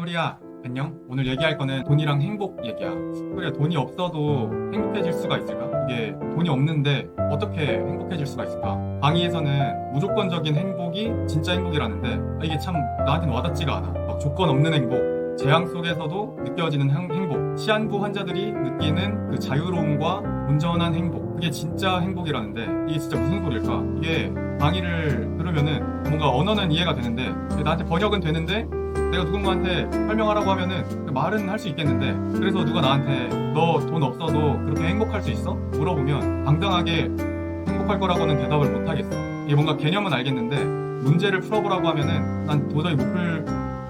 소리야, 안녕? 오늘 얘기할 거는 돈이랑 행복 얘기야. 소리야, 돈이 없어도 행복해질 수가 있을까? 이게 돈이 없는데 어떻게 행복해질 수가 있을까? 강의에서는 무조건적인 행복이 진짜 행복이라는데 아, 이게 참 나한테는 와닿지가 않아. 막 조건 없는 행복, 재앙 속에서도 느껴지는 행- 행복, 시한부 환자들이 느끼는 그 자유로움과 온전한 행복, 그게 진짜 행복이라는데 이게 진짜 무슨 소리일까? 이게 강의를 들으면은 뭔가 언어는 이해가 되는데 나한테 번역은 되는데 내가 누군가한테 설명하라고 하면은 그 말은 할 수 있겠는데 그래서 누가 나한테 너 돈 없어도 그렇게 행복할 수 있어? 물어보면 당당하게 행복할 거라고는 대답을 못 하겠어. 이게 뭔가 개념은 알겠는데 문제를 풀어보라고 하면은 난 도저히 못 풀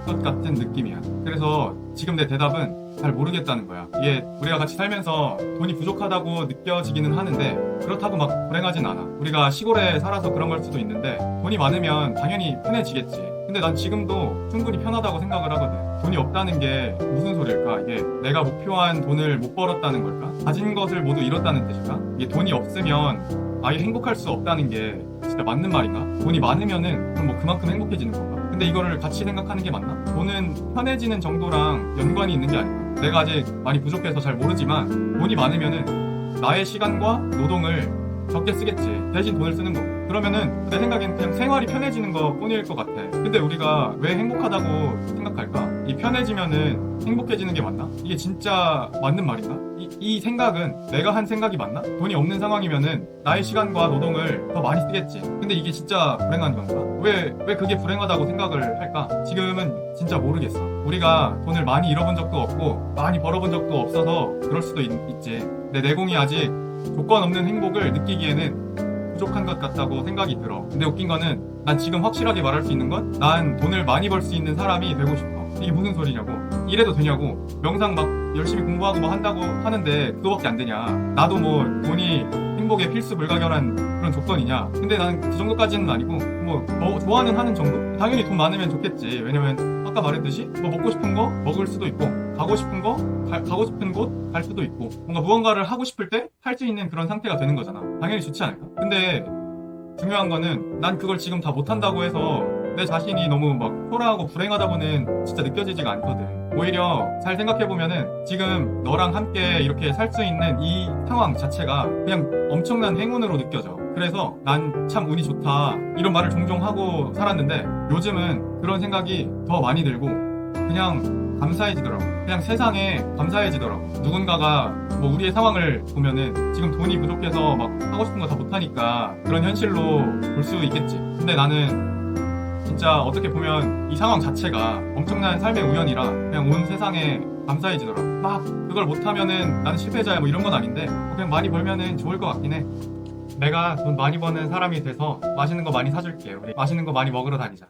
것 같은 느낌이야. 그래서 지금 내 대답은 잘 모르겠다는 거야. 이게 우리가 같이 살면서 돈이 부족하다고 느껴지기는 하는데 그렇다고 막 불행하진 않아. 우리가 시골에 살아서 그런 걸 수도 있는데 돈이 많으면 당연히 편해지겠지. 근데 난 지금도 충분히 편하다고 생각을 하거든. 돈이 없다는 게 무슨 소리일까? 이게 내가 목표한 돈을 못 벌었다는 걸까? 가진 것을 모두 잃었다는 뜻일까? 이게 돈이 없으면 아예 행복할 수 없다는 게 진짜 맞는 말인가? 돈이 많으면은 그럼 뭐 그만큼 행복해지는 건가? 근데 이거를 같이 생각하는 게 맞나? 돈은 편해지는 정도랑 연관이 있는 게 아닐까? 내가 아직 많이 부족해서 잘 모르지만 돈이 많으면은 나의 시간과 노동을 적게 쓰겠지. 대신 돈을 쓰는 거. 그러면은 내 생각엔 그냥 생활이 편해지는 것 뿐일 것 같아. 근데 우리가 왜 행복하다고 생각할까? 이 편해지면은 행복해지는 게 맞나? 이게 진짜 맞는 말인가? 이, 이 생각은 내가 한 생각이 맞나? 돈이 없는 상황이면은 나의 시간과 노동을 더 많이 쓰겠지. 근데 이게 진짜 불행한 건가? 왜, 왜 그게 불행하다고 생각을 할까? 지금은 진짜 모르겠어. 우리가 돈을 많이 잃어본 적도 없고, 많이 벌어본 적도 없어서 그럴 수도 있, 있지. 내 내공이 아직 조건 없는 행복을 느끼기에는 부족한 것 같다고 생각이 들어. 근데 웃긴 거는 난 지금 확실하게 말할 수 있는 건 난 돈을 많이 벌 수 있는 사람이 되고 싶어. 이게 무슨 소리냐고. 이래도 되냐고. 명상 막 열심히 공부하고 뭐 한다고 하는데 그거밖에 안 되냐. 나도 뭐 돈이 행복의 필수 불가결한 그런 조건이냐. 근데 나는 그 정도까지는 아니고 뭐, 뭐 좋아하는 하는 정도? 당연히 돈 많으면 좋겠지. 왜냐면 아까 말했듯이 뭐 먹고 싶은 거 먹을 수도 있고 가고 싶은 거 가, 가고 싶은 곳 갈 수도 있고 뭔가 무언가를 하고 싶을 때 할 수 있는 그런 상태가 되는 거잖아. 당연히 좋지 않을까? 근데 중요한 거는 난 그걸 지금 다 못한다고 해서 내 자신이 너무 막 초라하고 불행하다고는 진짜 느껴지지가 않거든. 오히려 잘 생각해보면은 지금 너랑 함께 이렇게 살 수 있는 이 상황 자체가 그냥 엄청난 행운으로 느껴져. 그래서 난 참 운이 좋다. 이런 말을 종종 하고 살았는데 요즘은 그런 생각이 더 많이 들고 그냥 감사해지더라고. 그냥 세상에 감사해지더라고. 누군가가 뭐 우리의 상황을 보면은 지금 돈이 부족해서 막 하고 싶은 거 다 못하니까 그런 현실로 볼 수 있겠지. 근데 나는 진짜 어떻게 보면 이 상황 자체가 엄청난 삶의 우연이라 그냥 온 세상에 감사해지더라고. 막 그걸 못하면은 나는 실패자야 뭐 이런 건 아닌데 그냥 많이 벌면은 좋을 것 같긴 해. 내가 돈 많이 버는 사람이 돼서 맛있는 거 많이 사줄게. 우리 맛있는 거 많이 먹으러 다니자.